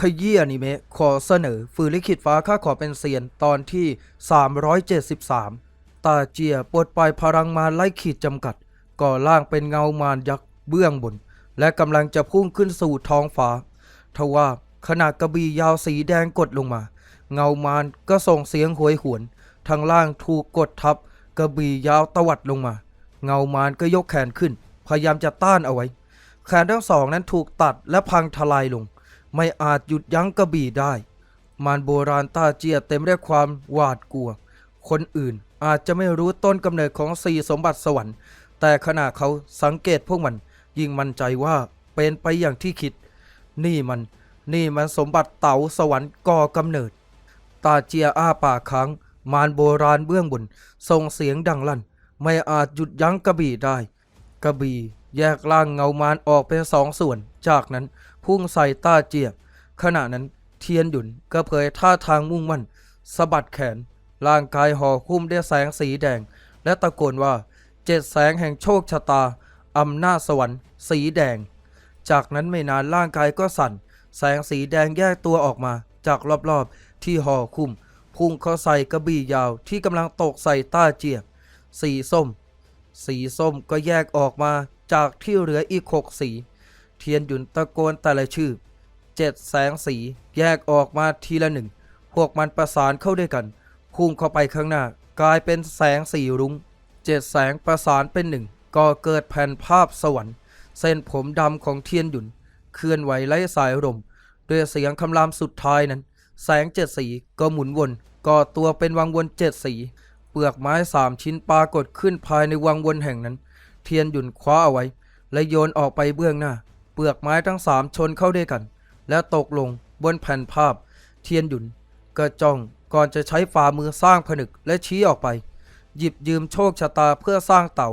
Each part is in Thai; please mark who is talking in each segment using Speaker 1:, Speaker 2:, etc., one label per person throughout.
Speaker 1: ขยี้อนิเมะขอเสนอฝืนลิขิตฟ้าข้าขอเป็นเซียนตอนที่ 373 ตาเจียปลดปล่อยพลังมาไล่ขีดจำกัด ก่อร่างเป็นเงามารยักษ์เบื้องบน และกำลังจะพุ่งขึ้นสู่ท้องฟ้า ทว่าขณะกระบี่ยาวสีแดงกดลงมา เงามารก็ส่งเสียงหวยหวน ทางล่างถูกกดทับ กระบี่ยาวตวัดลงมา เงามารก็ยกแขนขึ้น พยายามจะต้านเอาไว้ แขนทั้งสองนั้นถูกตัดและพังทลายลง ไม่อาจหยุดยั้งกระบี่ได้ มารโบราณตาเจียเต็มด้วยความหวาดกลัว คนอื่นอาจจะไม่รู้ต้นกำเนิดของสี่สมบัติสวรรค์ แต่ขณะเขาสังเกตพวกมัน ยิ่งมั่นใจว่าเป็นไปอย่างที่คิด นี่มันนี่มันสมบัติเต๋าสวรรค์ก่อกำเนิด ตาเจียอ้าปากค้าง มารโบราณเบื้องบนส่งเสียงดังลั่น ไม่อาจหยุดยั้งกระบี่ได้ กระบี่แยกร่างเงามารออกเป็นสองส่วน จากนั้น พุ่งใส่ต้าเจียขณะนั้นเทียนหยุนก็เผยท่าทางมุ่งมั่นสะบัดแขน ร่างกายห่อหุ้มด้วยแสงสีแดง และตะโกนว่าเจ็ดแสงแห่งโชคชะตาอำนาจสวรรค์ สีแดง จากนั้นไม่นานร่างกายก็สั่น แสงสีแดงแยกตัวออกมา จากรอบๆที่ห่อคุ้มพุ่งเข้าใส่กระบี่ยาวที่กำลังตกใส่ต้าเจียสีส้ม สีส้มก็แยกออกมาจากที่เหลืออีกหกสี เทียนหยุนตะโกนแต่ละชื่อเจ็ดแสงสีแยกออกมาทีละหนึ่ง พวกมันประสานเข้าด้วยกัน พุ่งเข้าไปข้างหน้ากลายเป็นแสงสีรุง้งเจ็ดแสงประสานเป็นหนึ่งก็เกิดแผ่นภาพสวรรค์ เส้นผมดำของเทียนหยุน เคลื่อนไหวไล่สายลมด้วยเสียงคำรามสุดท้ายนั้น แสงเจ็ดสีก็หมุนวนก่อตัวเป็นวังวนเจ็ดสี เปลือกไม้สามชิ้นปรากฏขึ้นภายในวังวนแห่งนั้น เทียนหยุนคว้าเอาไว้ และโยนออกไปเบื้องหน้า เปลือกไม้ทั้งสามชนเข้าด้วยกัน และตกลงบนแผ่นภาพ เทียนหยุนก็จ้องก่อนจะใช้ฝ่ามือสร้างผนึกและชี้ออกไป หยิบยืมโชคชะตาเพื่อสร้างเต่า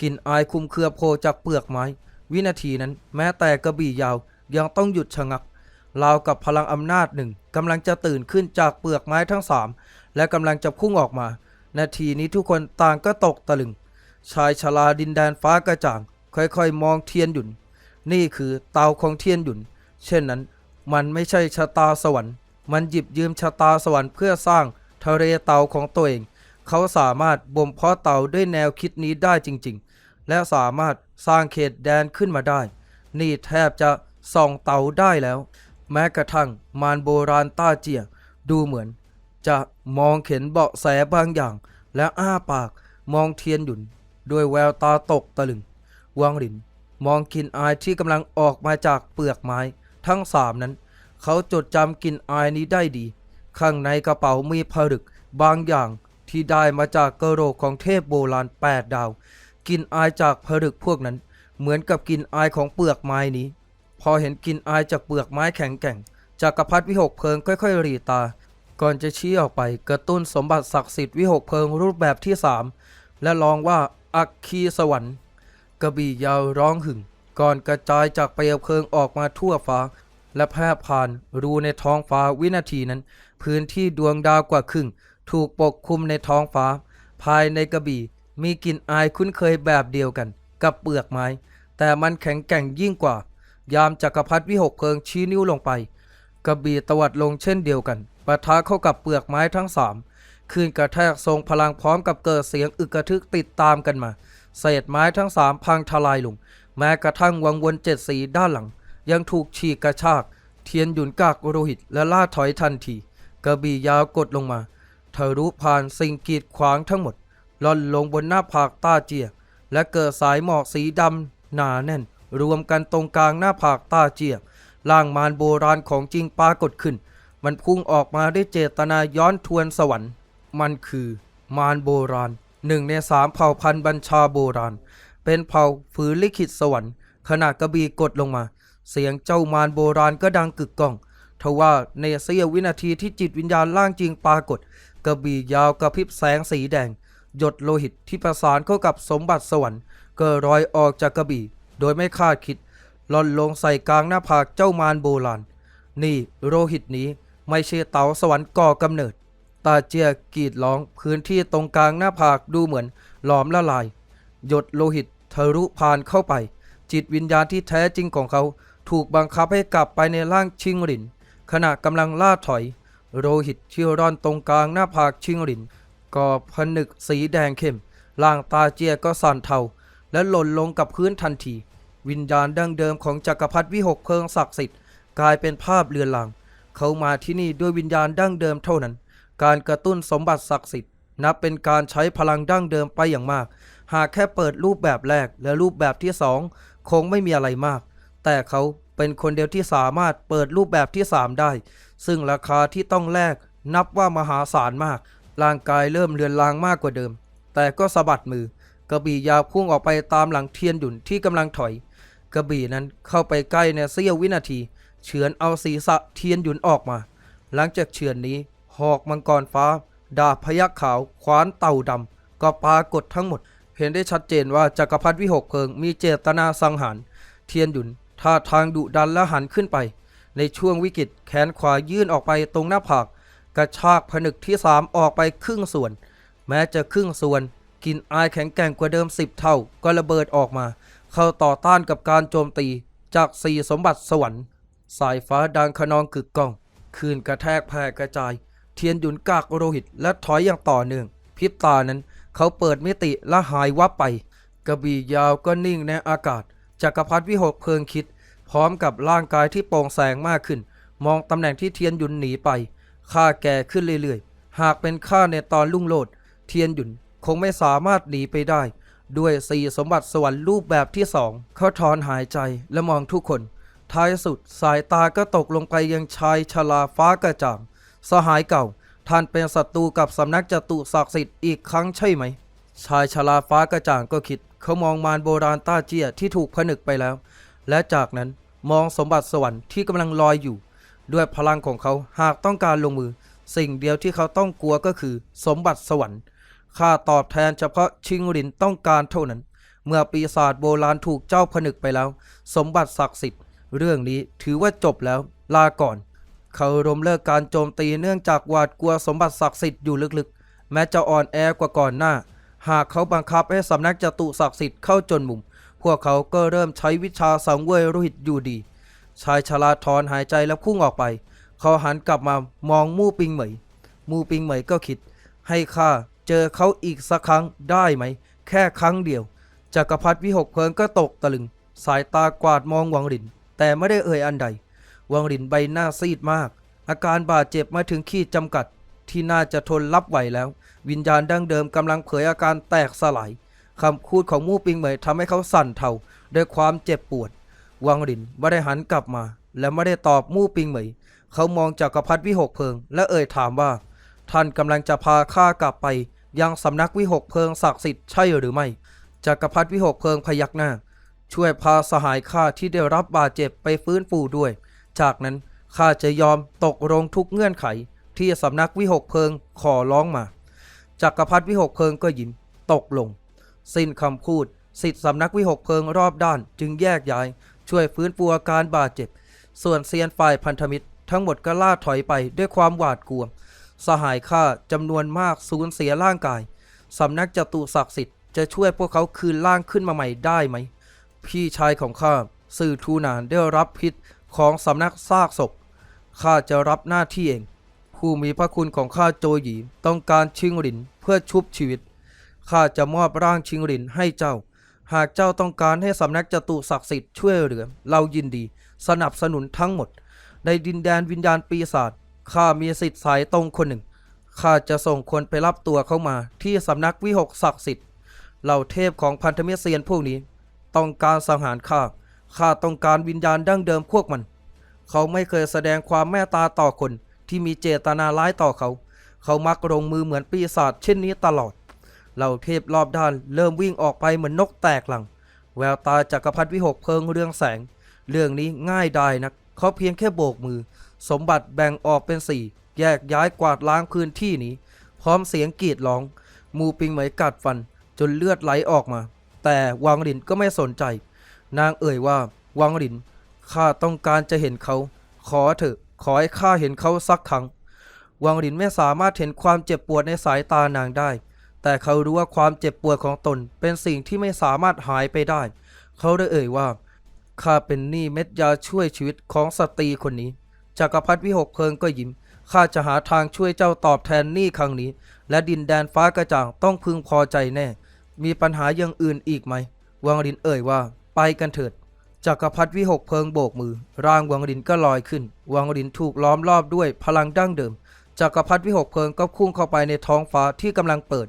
Speaker 1: กลิ่นอายคุมเครือโพจากเปลือกไม้ วินาทีนั้นแม้แต่กระบี่ยาวยังต้องหยุดชะงักราวกับพลังอำนาจหนึ่งกำลังจะตื่นขึ้นจากเปลือกไม้ทั้งสามและกำลังจะพุ่งออกมา นาทีนี้ทุกคนต่างก็ตกตะลึง ชายชราดินแดนฟ้ากระจ่าง ค่อยๆ มองเทียนหยุน นี่คือเตาของเทียนหยุน เช่นนั้น มันไม่ใช่ชะตาสวรรค์ มันหยิบยืมชะตาสวรรค์เพื่อสร้างทะเลเตาของตัวเอง เขาสามารถบ่มเพาะเตาด้วยแนวคิดนี้ได้จริง ๆ และสามารถสร้างเขตแดนขึ้นมาได้ นี่แทบจะส่องเตาได้แล้ว แม้กระทั่งมารโบราณต้าเจียดูเหมือน จะมองเห็นเบาะแสบางอย่าง และอ้าปากมองเทียนหยุน ด้วยแววตาตกตะลึง วังหลิน มองกลิ่นอายที่กำลังออกมาจากเปลือกไม้ ทั้งสามนั้น เขาจดจำกลิ่นอายนี้ได้ดี ข้างในกระเป๋ามีผลึกบางอย่างที่ได้มาจากกระโหลกของเทพโบราณแปดดาวกลิ่นอายจากผลึกพวกนั้น เหมือนกับกลิ่นอายของเปลือกไม้นี้ พอเห็นกลิ่นอายจากเปลือกไม้แข็งแกร่งจักรพรรดิวิหกเพลิงค่อยๆหรีตา ก่อนจะชี้ออกไปกระตุ้นสมบัติศักดิ์สิทธิ์วิหกเพลิงรูปแบบที่สามและลองว่าอัคคีสวรรค์ กระบี่ยาวร้องหึ่ง ก่อนกระจายจากเปลวเพลิงออกมาทั่วฟ้า และแพร่ผ่านรูในท้องฟ้าวินาทีนั้น พื้นที่ดวงดาวกว่าครึ่ง ถูกปกคลุมในท้องฟ้า ภายในกระบี่มีกลิ่นอายคุ้นเคยแบบเดียวกัน กับเปลือกไม้ แต่มันแข็งแกร่งยิ่งกว่า ยามจักรพรรดิวิหกเพลิงชี้นิ้วลงไป กระบี่ตวัดลงเช่นเดียวกันปะทะเข้ากับเปลือกไม้ทั้งสามคืนกระแทกทรงพลังพร้อมกับเกิดเสียงอึกกระทึกติดตามกันมา เศษไม้ทั้งสามพังทลายลง แม้กระทั่งวังวนเจ็ดสีด้านหลัง ยังถูกฉีกกระชาก เทียนหยุนกากโรหิตและล่าถอยทันที กระบี่ยาวกดลงมาทะลุผ่านสิ่งกีดขวางทั้งหมดล่อนลงบนหน้าผากต้าเจีย และเกิดสายหมอกสีดำหนาแน่น รวมกันตรงกลางหน้าผากต้าเจียร่างมารโบราณของจริงปรากฏขึ้น มันพุ่งออกมาด้วยเจตนาย้อนทวนสวรรค์ มันคือมารโบราณ หนึ่งในสามเผ่าพันธุ์บัญชาโบราณ เป็นเผ่าฝืนลิขิตสวรรค์ ขณะกระบี่กดลงมา เสียงเจ้ามารโบราณก็ดังกึกก้องทว่าในเสี้ยววินาทีที่จิตวิญญาณล่างจริงปรากฏ กระบี่ยาวกระพริบแสงสีแดง หยดโลหิตที่ประสานเข้ากับสมบัติสวรรค์เกิดรอยออกจากกระบี่ โดยไม่คาดคิดหล่อนลงใส่กลางหน้าผากเจ้ามารโบราณ นี่โลหิตนี้ไม่ใช่เต๋าสวรรค์ก่อกำเนิด ตาเจียกรีดร้องพื้นที่ตรงกลางหน้าผากดูเหมือนหลอมละลาย หยดโลหิตทะลุผ่านเข้าไป จิตวิญญาณที่แท้จริงของเขา ถูกบังคับให้กลับไปในร่างชิงหลิน ขณะกำลังล่าถอยโรหิตที่ร่อนตรงกลางหน้าผากชิงหลินก็ผนึกสีแดงเข้มล่างตาเจียก็สั่นเทาและหล่นลงกับพื้นทันที วิญญาณดั้งเดิมของจักรพรรดิวิหกเพลิงศักดิ์สิทธิ์กลายเป็นภาพเลือนลาง เขามาที่นี่ด้วยวิญญาณดั้งเดิมเท่านั้น การกระตุ้นสมบัติศักดิ์สิทธิ์นับเป็นการใช้พลังดั้งเดิมไปอย่างมาก หากแค่เปิดรูปแบบแรกและรูปแบบที่สองคงไม่มีอะไรมาก แต่เขาเป็นคนเดียวที่สามารถเปิดรูปแบบที่สามได้ ซึ่งราคาที่ต้องแลกนับว่ามหาศาลมาก ร่างกายเริ่มเลือนลางมากกว่าเดิม แต่ก็สะบัดมือกระบี่ยาวพุ่งออกไปตามหลังเทียนหยุ่นที่กำลังถอย กระบี่นั้นเข้าไปใกล้ในเสี้ยววินาที เฉือนเอาศีรษะเทียนหยุ่นออกมา หลังจากเฉือนนี้ หอกมังกรฟ้า ดาบพยักขาวขวานเต่าดำก็ปรากฏทั้งหมด เห็นได้ชัดเจนว่าจักรพรรดิวิหกเพลิงมีเจตนาสังหาร เทียนหยุนท่าทางดุดันและหันขึ้นไป ในช่วงวิกฤตแขนขวายื่นออกไปตรงหน้าผาก กระชากผนึกที่สามออกไปครึ่งส่วน แม้จะครึ่งส่วนกินอายแข็งแกร่งกว่าเดิมสิบเท่าก็ระเบิดออกมา เข้าต่อต้านกับการโจมตีจากสี่สมบัติสวรรค์ สายฟ้าดังขนองกึกก้อง คืนกระแทกแผ่กระจาย เทียนหยุนกากโรหิตและถอยอย่างต่อเนื่องพริบตานั้นเขาเปิดมิติและหายวับไป กระบี่ยาวก็นิ่งในอากาศจักรพรรดิวิหกเพลิงคิด พร้อมกับร่างกายที่โปร่งแสงมากขึ้น มองตำแหน่งที่เทียนหยุนหนีไปข้าแก่ขึ้นเรื่อยๆ หากเป็นข้าในตอนลุ่งโลด เทียนหยุนคงไม่สามารถหนีไปได้ ด้วยสี่สมบัติสวรรค์รูปแบบที่สองเขาถอนหายใจและมองทุกคน ท้ายสุดสายตาก็ตกลงไปยังชายชราฟ้ากระจ่าง สหายเก่า ท่านเป็นศัตรูกับสำนักจตุศักดิ์สิทธิ์อีกครั้งใช่ไหม ชายชราฟ้ากระจ่างก็คิด เขามองมารโบราณต้าเจี้ยที่ถูกผนึกไปแล้ว และจากนั้นมองสมบัติสวรรค์ที่กำลังลอยอยู่ ด้วยพลังของเขาหากต้องการลงมือ สิ่งเดียวที่เขาต้องกลัวก็คือ สมบัติสวรรค์ค่าตอบแทนเฉพาะชิงหลินต้องการเท่านั้น เมื่อปีศาจโบราณถูกเจ้าผนึกไปแล้ว สมบัติศักดิ์สิทธิ์ เรื่องนี้ถือว่าจบแล้ว ลาก่อน เขารมเลิกการโจมตีเนื่องจากหวาดกลัวสมบัติศักดิ์สิทธิ์อยู่ลึกๆ แม้จะอ่อนแอกว่าก่อนหน้า หากเขาบังคับให้สำนักจตุศักดิ์สิทธิ์เข้าจนมุม พวกเขาก็เริ่มใช้วิชาสังเวยโรหิตอยู่ดี ชายชราถอนหายใจแล้วพุ่งออกไป เขาหันกลับมามองมู่ปิงเหมย มู่ปิงเหมยก็คิด ให้ข้าเจอเขาอีกสักครั้งได้ไหม แค่ครั้งเดียวจักรพรรดิวิหกเพลิงก็ตกตะลึง สายตากวาดมองหวังหลิน แต่ไม่ได้เอ่ยอันใด วังหลินใบหน้าซีดมาก อาการบาดเจ็บมาถึงขีดจำกัด ที่น่าจะทนรับไหวแล้ว วิญญาณดั้งเดิมกำลังเผยอาการแตกสลายคำพูดของมู่ปิงเหมยทำให้เขาสั่นเทาด้วยความเจ็บปวด วังหลินไม่ได้หันกลับมา และไม่ได้ตอบมู่ปิงเหมย เขามองจักรพรรดิวิหกเพลิง และเอ่ยถามว่า ท่านกำลังจะพาข้ากลับไป ยังสำนักวิหกเพลิงศักดิ์สิทธิ์ใช่หรือไม่จักรพรรดิวิหกเพลิงพยักหน้า ช่วยพาสหายข้าที่ได้รับบาดเจ็บไปฟื้นฟูด้วย จากนั้นข้าจะยอมตกลงทุกเงื่อนไขที่สำนักวิหกเพิงขอร้องมาจักรพรรดิวิหกเพิงก็ยิ้มตกลง สิ้นคำพูดสิทธิสำนักวิหกเพิงรอบด้านจึงแยกย้าย ช่วยฟื้นฟูอาการบาดเจ็บ ส่วนเซียนฝ่ายพันธมิตร ทั้งหมดก็ล่าถอยไปด้วยความหวาดกลัว สหายข้าจำนวนมากสูญเสียร่างกายสำนักจตุศักดิ์สิทธิ์จะช่วยพวกเขาคืนร่างขึ้นมาใหม่ได้ไหม พี่ชายของข้าสื่อทูนานได้รับพิษ ของสำนักซากศพ ข้าจะรับหน้าที่เอง ผู้มีพระคุณของข้าโจหยีต้องการชิงหลินเพื่อชุบชีวิต ข้าจะมอบร่างชิงหลินให้เจ้า หากเจ้าต้องการให้สำนักจตุศักดิ์สิทธิ์ช่วยเหลือ เรายินดี สนับสนุนทั้งหมด ในดินแดนวิญญาณปีศาจ ข้ามีสิทธิ์สายตรงคนหนึ่ง ข้าจะส่งคนไปรับตัวเขามา ที่สำนักวิหกศักดิ์สิทธิ์ เหล่าเทพของพันธมิตรเซียนพวกนี้ ต้องการสังหารข้า ข้าต้องการวิญญาณดั้งเดิมพวกมัน เขาไม่เคยแสดงความเมตตาต่อคนที่มีเจตนาร้ายต่อเขา เขามักลงมือเหมือนปีศาจเช่นนี้ตลอด เหล่าเทพรอบด้านเริ่มวิ่งออกไปเหมือนนกแตกหลัง แววตาจักรพรรดิวิหกเพลิงเรืองแสง เรื่องนี้ง่ายได้นัก เขาเพียงแค่โบกมือ สมบัติแบ่งออกเป็นสี่ แยกย้ายกวาดล้างพื้นที่นี้ พร้อมเสียงกรีดร้อง มูปิงเหมกัดฟันจนเลือดไหลออกมา แต่วังหลินก็ไม่สนใจ นางเอ่ยว่า วังหลิน ข้าต้องการจะเห็นเขา ขอเถอะ ขอให้ข้าเห็นเขาสักครั้ง วังหลินไม่สามารถเห็นความเจ็บปวดในสายตานางได้ แต่เขารู้ว่าความเจ็บปวดของตน เป็นสิ่งที่ไม่สามารถหายไปได้ เขาได้เอ่ยว่า ข้าเป็นหนี้เม็ดยาช่วยชีวิตของสตรีคนนี้ จักรพรรดิวิหกเพลิงก็ยิ้ม ข้าจะหาทางช่วยเจ้าตอบแทนหนี้ครั้งนี้ และดินแดนฟ้ากระจ่างต้องพึงพอใจแน่ มีปัญหาอย่างอื่นอีกไหม วังรินเอ่ยว่า ไปกันเถิดจักรพรรดิวิหกเพลิงโบกมือ ร่างวังรินก็ลอยขึ้น วังรินถูกล้อมรอบด้วยพลังดั้งเดิมจักรพรรดิวิหกเพลิงก็พุ่งเข้าไปในท้องฟ้าที่กำลังเปิด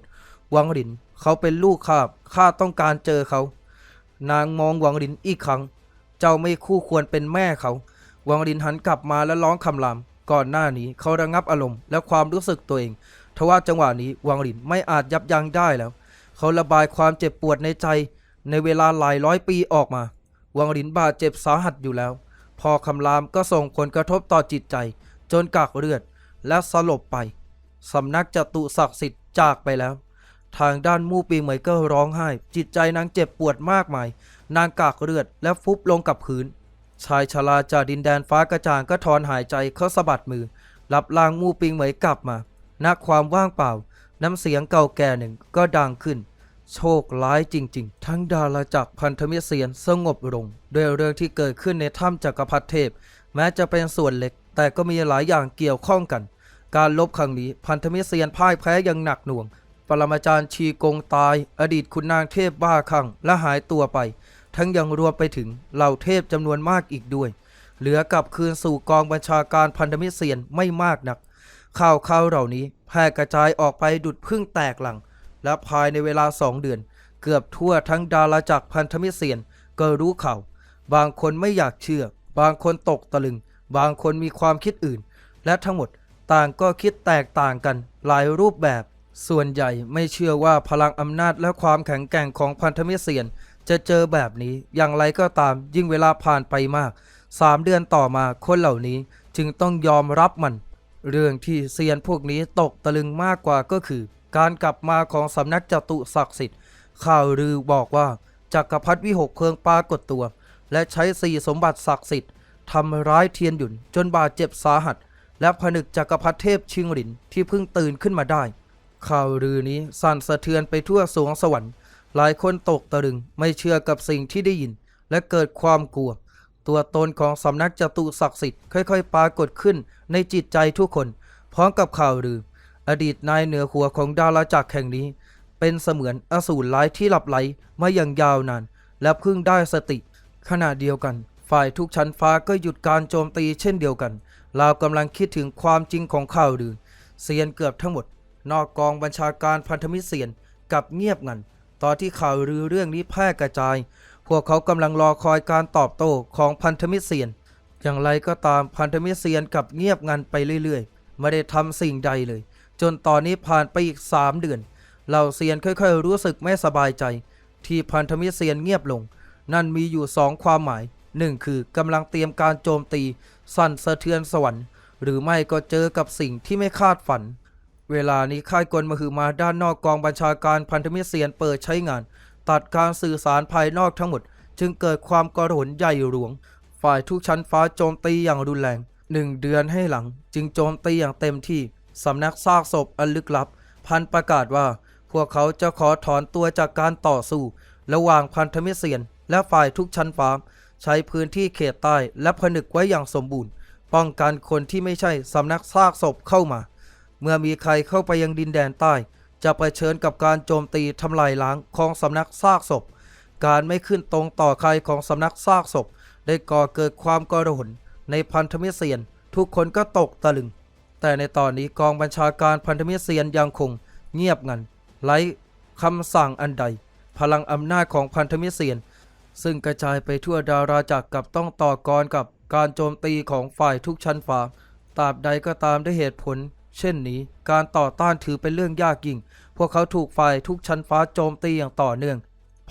Speaker 1: วังรินเขาเป็นลูกข้าข้าต้องการเจอเขา นางมองวังรินอีกครั้ง เจ้าไม่คู่ควรเป็นแม่เขา วังรินหันกลับมาและร้องคำราม ก่อนหน้านี้เขาระงับอารมณ์และความรู้สึกตัวเองทว่าจังหวะนี้วังรินไม่อาจยับยั้งได้แล้ว เขาระบายความเจ็บปวดในใจ ในเวลาหลายร้อยปีออกมา วังรินบาดเจ็บสาหัสอยู่แล้ว พอคำรามก็ส่งผลกระทบต่อจิตใจ จนกากเลือดและสลบไป สำนักจตุศักดิ์สิทธิ์จากไปแล้ว ทางด้านมู่ปีเหมยก็ร้องไห้ จิตใจนางเจ็บปวดมากมาย นางกากเลือดและฟุบลงกับพื้น ชายชราจากดินแดนฟ้ากระจ่างก็ถอนหายใจเขาสะบัดมือรับลางมู่ปิงเหมยกลับมาณความว่างเปล่า น้ำเสียงเก่าแก่หนึ่งก็ดังขึ้น โชคร้ายจริง ๆ ทั้งดาราจักรพันธมิตรเสียนสงบลงด้วยเรื่องที่เกิดขึ้นในถ้ำจักรพรรดิเทพ แม้จะเป็นส่วนเล็ก แต่ก็มีหลายอย่างเกี่ยวข้องกัน การลบครั้งนี้พันธมิตรเซียนพ่ายแพ้อย่างหนักหน่วง ปรมาจารย์ชีกงตาย อดีตคุณนางเทพบ้าคลั่งและหายตัวไป ทั้งยังรวมไปถึงเหล่าเทพจำนวนมากอีกด้วย เหลือกลับคืนสู่กองบัญชาการพันธมิตรเซียนไม่มากนักข่าวข่าวเหล่านี้แพร่กระจายออกไปดุดพึ่งแตกหลัง และภายในเวลาสองเดือน เกือบทั่วทั้งดาราจักรพันธมิตรเซียนก็รู้ข่าวบางคนไม่อยากเชื่อ บางคนตกตะลึง บางคนมีความคิดอื่น และทั้งหมดต่างก็คิดแตกต่างกันหลายรูปแบบ ส่วนใหญ่ไม่เชื่อว่าพลังอำนาจและความแข็งแกร่งของพันธมิตรเซียน จะเจอแบบนี้อย่างไรก็ตามยิ่งเวลาผ่านไปมากสามเดือนต่อมาคนเหล่านี้จึงต้องยอมรับมัน เรื่องที่เซียนพวกนี้ตกตะลึงมากกว่าก็คือ การกลับมาของสำนักจตุศักดิ์สิทธิ์ ข่าวลือบอกว่าจักรพรรดิวิหกเพลิงปรากฏตัว และใช้สี่สมบัติศักดิ์สิทธิ์ทำร้ายเทียนหยุนจนบาดเจ็บสาหัส และผนึกจักรพรรดิเทพชิงหลินที่เพิ่งตื่นขึ้นมาได้ ข่าวลือนี้สั่นสะเทือนไปทั่วสวงสวรรค์ หลายคนตกตะลึงไม่เชื่อกับสิ่งที่ได้ยิน และเกิดความกลัว ตัวตนของสำนักจตุศักดิ์สิทธิ์ค่อย ๆ ปรากฏขึ้นในจิตใจทุกคน พร้อมกับข่าวลือ อดีตนายเหนือหัวของดาราจักรแห่งนี้ เป็นเสมือนอสูรร้ายที่หลับไหลมาอย่างยาวนาน และเพิ่งได้สติ ขณะเดียวกัน ฝ่ายทุกชั้นฟ้าก็หยุดการโจมตีเช่นเดียวกันเรากำลังคิดถึงความจริงของข่าวลือเซียนเกือบทั้งหมด นอกกองบัญชาการพันธมิตรเซียนกับเงียบงันตอนที่ข่าวลือเรื่องนี้แพร่กระจาย พวกเขากำลังรอคอยการตอบโต้ของพันธมิตรเซียน อย่างไรก็ตามพันธมิตรเซียนกับเงียบงันไปเรื่อยๆ ไม่ได้ทำสิ่งใดเลย จนตอนนี้ผ่านไปอีกสามเดือน เหล่าเซียนค่อยๆ รู้สึกไม่สบายใจ ที่พันธมิตรเซียนเงียบลง นั่นมีอยู่สองความหมายหนึ่งคือกำลังเตรียมการโจมตี สั่นสะเทือนสวรรค์ หรือไม่ก็เจอกับสิ่งที่ไม่คาดฝัน เวลานี้ค่ายกลมหือมาด้านนอกกองบัญชาการพันธมิตรเซียนเปิดใช้งาน ตัดการสื่อสารภายนอกทั้งหมด จึงเกิดความกระหนใหญ่หลวง ฝ่ายทุกชั้นฟ้าโจมตีอย่างรุนแรงหนึ่งเดือนให้หลังจึงโจมตีอย่างเต็มที่ สำนักซากศพอันลึกลับ พันประกาศว่า พวกเขาจะขอถอนตัวจากการต่อสู้ ระหว่างพันธมิตรเซียน และฝ่ายทุกชั้นฟ้าใช้พื้นที่เขตใต้และผนึกไว้อย่างสมบูรณ์ ป้องกันคนที่ไม่ใช่สำนักซากศพเข้ามา เมื่อมีใครเข้าไปยังดินแดนใต้ จะไปเชิญกับการโจมตีทำลายล้างของสำนักซากศพ การไม่ขึ้นตรงต่อใครของสำนักซากศพ ได้ก่อเกิดความกระหนในพันธมิตรเซียน ทุกคนก็ตกตะลึง แต่ในตอนนี้กองบัญชาการพันธมิตรเซียนยังคงเงียบงันไร้คำสั่งอันใด พลังอำนาจของพันธมิตรเซียน ซึ่งกระจายไปทั่วดาราจักรกับต้องต่อกรกับการโจมตีของฝ่ายทุกชั้นฟ้าตราบใดก็ตามด้วยเหตุผล เช่นนี้ การต่อต้านถือเป็นเรื่องยากยิ่ง พวกเขาถูกฝ่ายทุกชั้นฟ้าโจมตีอย่างต่อเนื่อง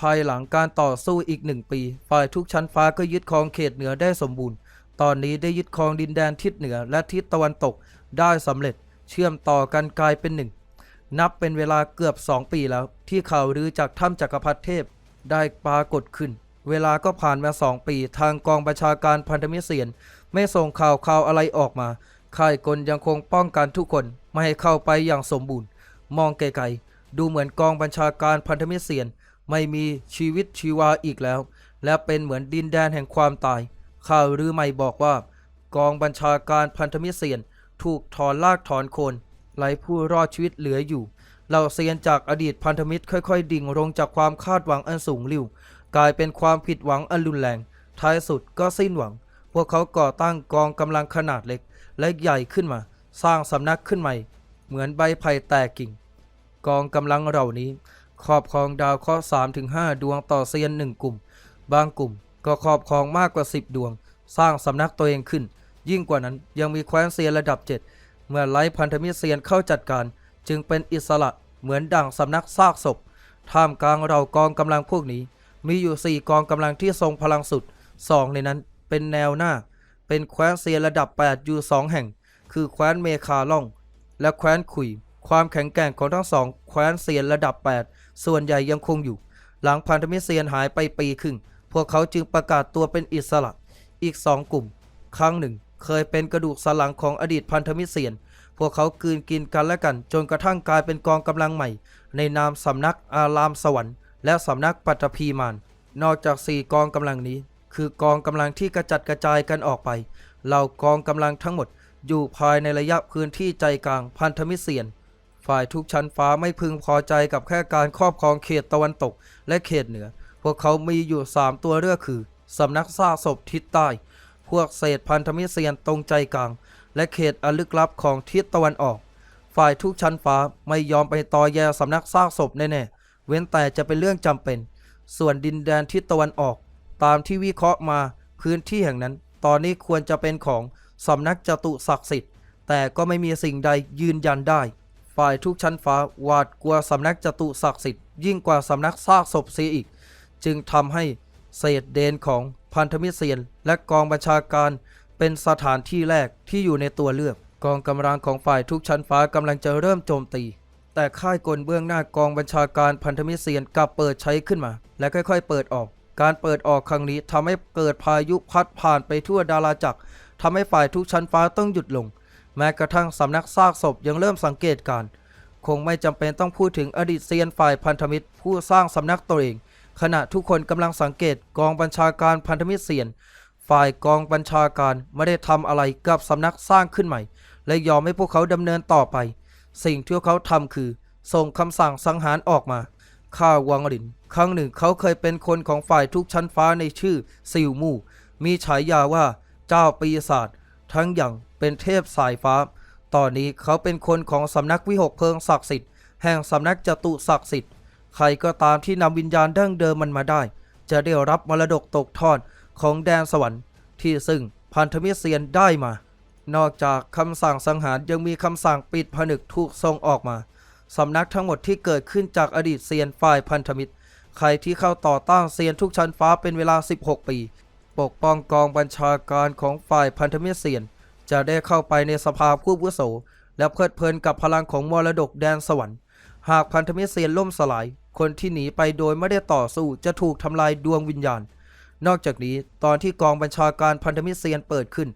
Speaker 1: ภายหลังการต่อสู้อีกหนึ่งปี ฝ่ายทุกชั้นฟ้าก็ยึดครองเขตเหนือได้สมบูรณ์ ตอนนี้ได้ยึดครองดินแดนทิศเหนือและทิศตะวันตก ได้สำเร็จเชื่อมต่อกันกลายเป็นหนึ่ง นับเป็นเวลาเกือบสองปีแล้ว ที่ข่าวลือจากถ้ำจักรพรรดิเทพได้ปรากฏขึ้น เวลาก็ผ่านมาสองปี ทางกองบัญชาการพันธมิตรเซียน ไม่ส่งข่าวข่าวอะไรออกมาค่ายกลยังคงป้องกันทุกคนไม่ให้เข้าไปอย่างสมบูรณ์ มองไกลๆดูเหมือนกองบัญชาการพันธมิตรเซียน ไม่มีชีวิตชีวาอีกแล้ว และเป็นเหมือนดินแดนแห่งความตาย ข่าวลือใหม่บอกว่า กองบัญชาการพันธมิตรเซียน ถูกถอนลากถอนโคนไร้ผู้รอดชีวิตเหลืออยู่เหล่าเซียนจากอดีตพันธมิตรค่อย ๆ ดิ่งลงจากความคาดหวังอันสูงลิ่วกลายเป็นความผิดหวังอันรุนแรง ท้ายสุดก็สิ้นหวัง พวกเขาก่อตั้งกองกำลังขนาดเล็ก และใหญ่ขึ้นมา สร้างสำนักขึ้นใหม่ เหมือนใบไผ่แตกกิ่ง กองกำลังเหล่านี้ครอบครองดาวเคราะห์3ถึง5ดวงต่อเซียนหนึ่งกลุ่ม บางกลุ่มก็ครอบครองมากกว่า 10 ดวง สร้างสำนักตัวเองขึ้น ยิ่งกว่านั้นยังมีแคว้นเซียนระดับ 7 เมื่อไล่พันธมิตรเซียนเข้าจัดการ จึงเป็นอิสระเหมือนดั่งสำนักซากศพ ท่ามกลางเรากองกำลังพวกนี้ มีอยู่ 4 กองกำลังที่ทรงพลังสุด 2 ในนั้นเป็นแนวหน้า เป็นแคว้นเซียนระดับ 8 อยู่ 2 แห่ง คือแคว้นเมคาล่อง และแคว้นขุย ความแข็งแกร่งของทั้งสองแคว้นเซียนระดับ 8 ส่วนใหญ่ยังคงอยู่ หลังพันธมิตรเซียนหายไปปีครึ่งพวกเขาจึงประกาศตัวเป็นอิสระ อีกสองกลุ่ม ครั้งหนึ่ง เคยเป็นกระดูกสันหลังของอดีตพันธมิตรเซียน พวกเขากืนกินกันและกัน จนกระทั่งกลายเป็นกองกำลังใหม่ ในนามสำนักอารามสวรรค์ และสำนักปัตภีมาน นอกจากสี่กองกำลังนี้ คือกองกำลังที่กระจัดกระจายกันออกไป เหล่ากองกำลังทั้งหมด อยู่ภายในระยะพื้นที่ใจกลางพันธมิตรเซียน ฝ่ายทุกชั้นฟ้าไม่พึงพอใจกับแค่การครอบครองเขตตะวันตก และเขตเหนือ พวกเขามีอยู่ 3 ตัวเลือกคือสำนักซากศพทิศใต้ พวกเศษพันธมิตรเซียนตรงใจกลาง และเขตอลึกลับของทิศตะวันออก ฝ่ายทุกชั้นฟ้าไม่ยอมไปต่อแยสำนักซากศพแน่ๆเว้นแต่จะเป็นเรื่องจำเป็น ส่วนดินแดนทิศตะวันออก ตามที่วิเคราะห์มาพื้นที่แห่งนั้น ตอนนี้ควรจะเป็นของสำนักจตุศักดิ์สิทธิ์ แต่ก็ไม่มีสิ่งใดยืนยันได้ ฝ่ายทุกชั้นฟ้าหวาดกลัวสำนักจตุศักดิ์สิทธิ์ยิ่งกว่าสำนักซากศพเสียอีก จึงทำให้ เศษเดนของพันธมิตรเซียน และกองบัญชาการเป็นสถานที่แรกที่อยู่ในตัวเลือก กองกำลังของฝ่ายทุกชั้นฟ้ากำลังจะเริ่มโจมตี แต่ค่ายกลเบื้องหน้ากองบัญชาการพันธมิตรเซียนกลับเปิดใช้ขึ้นมา และค่อยๆ เปิดออก การเปิดออกครั้งนี้ทำให้เกิดพายุพัดผ่านไปทั่วดาราจักรทำให้ฝ่ายทุกชั้นฟ้าต้องหยุดลง แม้กระทั่งสำนักซากศพยังเริ่มสังเกตการคงไม่จำเป็นต้องพูดถึงอดีตเซียนฝ่ายพันธมิตรผู้สร้างสำนักตัวเอง ขณะทุกคนกำลังสังเกตกองบัญชาการพันธมิตรเซียน ฝ่ายกองบัญชาการไม่ได้ทำอะไรกับสำนักสร้างขึ้นใหม่ และยอมให้พวกเขาดำเนินต่อไป สิ่งที่เขาทำคือ ส่งคำสั่งสังหารออกมาข้าวังหลิน ครั้งหนึ่งเขาเคยเป็นคนของฝ่ายทุกชั้นฟ้าในชื่อซิวมู่ มีฉายาว่าเจ้าปีศาจทั้งอย่างเป็นเทพสายฟ้า ตอนนี้เขาเป็นคนของสำนักวิหกเพลิงศักดิ์สิทธิ์แห่งสำนักจตุศักดิ์สิทธิ์ ใครก็ตามที่นำวิญญาณดั้งเดิมมันมาได้ จะได้รับมรดกตกทอดของแดนสวรรค์ที่ซึ่งพันธมิตรเซียนได้มา นอกจากคำสั่งสังหารยังมีคำสั่งปิดผนึกถูกส่งออกมาสำนักทั้งหมดที่เกิดขึ้นจากอดีตเซียนฝ่ายพันธมิตร ใครที่เข้าต่อต้านเซียนทุกชั้นฟ้าเป็นเวลา 16 ปี ปกป้องกองบัญชาการของฝ่ายพันธมิตรเซียน จะได้เข้าไปในสภาผู้วุโส และเพลิดเพลินกับพลังของมรดกแดนสวรรค์ หากพันธมิตรเซียนล่มสลาย คนที่หนีไปโดยไม่ได้ต่อสู้จะถูกทำลายดวงวิญญาณ นอกจากนี้ตอนที่กองบัญชาการพันธมิตรเซียนเปิดขึ้น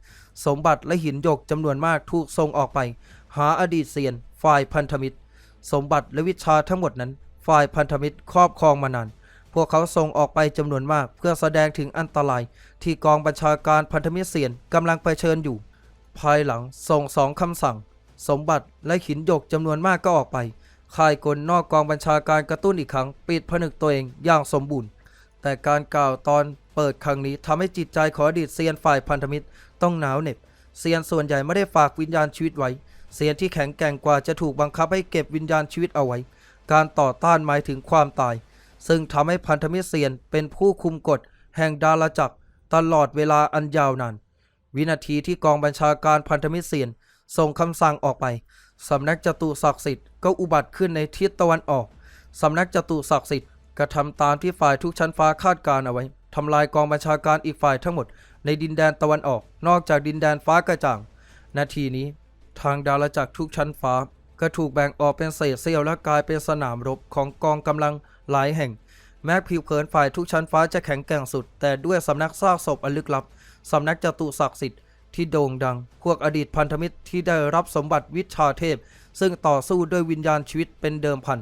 Speaker 1: สมบัติและหินหยกจำนวนมากถูกส่งออกไป หาอดีตเซียน ฝ่ายพันธมิตร สมบัติและวิชาทั้งหมดนั้น ฝ่ายพันธมิตรครอบครองมานานพวกเขาส่งออกไปจำนวนมากเพื่อแสดงถึงอันตราย ที่กองบัญชาการพันธมิตรเซียนกำลังเผชิญอยู่ ภายหลังส่งสองคำสั่ง สมบัติและหินหยกจำนวนมากก็ออกไป ค่ายกลนอกกองบัญชาการกระตุ้นอีกครั้ง ปิดผนึกตัวเองอย่างสมบูรณ์ แต่การกล่าวตอนเปิดครั้งนี้ทำให้จิตใจของอดีตเซียนฝ่ายพันธมิตรต้องหนาวเหน็บเซียนส่วนใหญ่ไม่ได้ฝากวิญญาณชีวิตไว้ เซียนที่แข็งแกร่งกว่าจะถูกบังคับให้เก็บวิญญาณชีวิตเอาไว้ การต่อต้านหมายถึงความตาย ซึ่งทำให้พันธมิตรเซียนเป็นผู้คุมกฎ แห่งดาราจักรตลอดเวลาอันยาวนาน วินาทีที่กองบัญชาการพันธมิตรเซียนส่งคำสั่งออกไป สำนักจตุศักดิ์สิทธิ์ก็อุบัติขึ้นในทิศตะวันออก สำนักจตุศักดิ์สิทธิ์กระทำตามที่ฝ่ายทุกชั้นฟ้าคาดการเอาไว้ทำลายกองบัญชาการอีกฝ่ายทั้งหมด ในดินแดนตะวันออก นอกจากดินแดนฟ้ากระจ่าง นาทีนี้ ทางดาราจักรทุกชั้นฟ้า ก็ถูกแบ่งออกเป็นเศษเสี้ยวและกลายเป็นสนามรบของกองกำลังหลายแห่ง แม้ผิวเผินฝ่ายทุกชั้นฟ้าจะแข็งแกร่งสุด แต่ด้วยสำนักซากศพอันลึกลับสำนักจตุศักดิ์สิทธิ์ ที่โด่งดัง พวกอดีตพันธมิตรที่ได้รับสมบัติวิชาเทพ ซึ่งต่อสู้ด้วยวิญญาณชีวิตเป็นเดิมพัน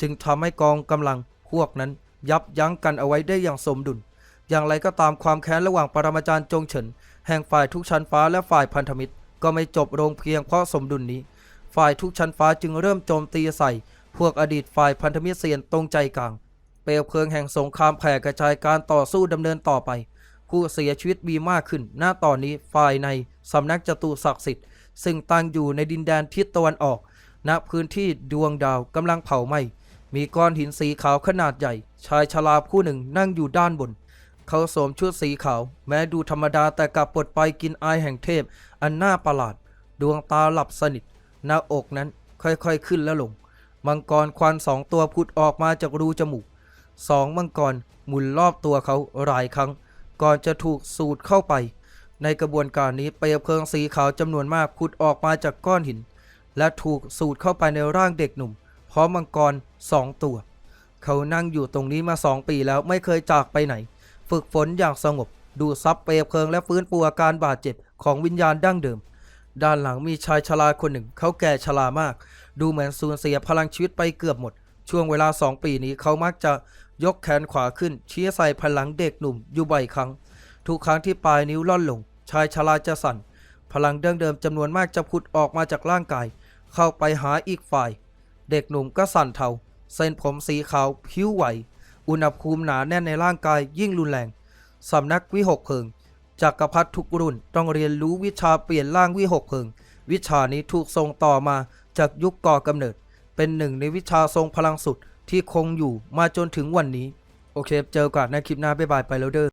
Speaker 1: จึงทำให้กองกำลังพวกนั้นยับยั้งกันเอาไว้ได้อย่างสมดุล อย่างไรก็ตามความแค้นระหว่างปรมาจารย์จงเฉิน แห่งฝ่ายทุกชั้นฟ้าและฝ่ายพันธมิตร ก็ไม่จบลงเพียงเพราะสมดุลนี้ ฝ่ายทุกชั้นฟ้าจึงเริ่มโจมตีใส่ พวกอดีตฝ่ายพันธมิตรเซียนตรงใจกลาง เปลวเพลิงแห่งสงครามแผ่กระจายการต่อสู้ดำเนินต่อไป ผู้เสียชีวิตมีมากขึ้นหน้าตอนนี้ฝ่ายในสำนักจตุศักดิ์สิทธิ์ ซึ่งตั้งอยู่ในดินแดนทิศตะวันออก ณ พื้นที่ดวงดาวกำลังเผาไหม้ มีก้อนหินสีขาวขนาดใหญ่ ชายชราผู้หนึ่งนั่งอยู่ด้านบน เขาสวมชุดสีขาว แม้ดูธรรมดาแต่กลับปลดไปกินอายแห่งเทพ อันน่าประหลาด ดวงตาหลับสนิท หน้าอกนั้นค่อยๆขึ้นและลง มังกรควันสองตัวผุดออกมาจากรูจมูก สองมังกรหมุนรอบตัวเขาหลายครั้ง ก่อนจะถูกสูดเข้าไป ในกระบวนการนี้เปลวเพลิงสีขาวจำนวนมากผุดออกมาจากก้อนหิน และถูกสูดเข้าไปในร่างเด็กหนุ่มพร้อมมังกรสองตัว เขานั่งอยู่ตรงนี้มาสองปีแล้วไม่เคยจากไปไหน ฝึกฝนอย่างสงบ ดูซับเปลวเพลิงและฟื้นฟูอาการบาดเจ็บของวิญญาณดั้งเดิม ด้านหลังมีชายชราคนหนึ่ง เขาแก่ชรามาก ดูเหมือนสูญเสียพลังชีวิตไปเกือบหมด ช่วงเวลาสองปีนี้เขามักจะ ยกแขนขวาขึ้นชี้ใส่พลังเด็กหนุ่มอยู่บ่อยครั้ง ทุกครั้งที่ปลายนิ้วล่อนลง ชายชราจะสั่น พลังเดิมเดิมจำนวนมากจะพุดออกมาจากร่างกาย เข้าไปหาอีกฝ่าย เด็กหนุ่มก็สั่นเทา เส้นผมสีขาวผิวไหว อุณหภูมิหนาแน่นในร่างกายยิ่งรุนแรงสำนักวิหกเพิงจักรพรรดิทุกรุ่นต้องเรียนรู้วิชาเปลี่ยนร่างวิหกเพิง วิชานี้ถูกส่งต่อมาจากยุคก่อกำเนิด เป็นหนึ่งในวิชาทรงพลังสุด ที่คงอยู่มาจนถึงวันนี้ โอเค เจอกันในคลิปหน้าบ๊ายบายไปแล้วเด้อ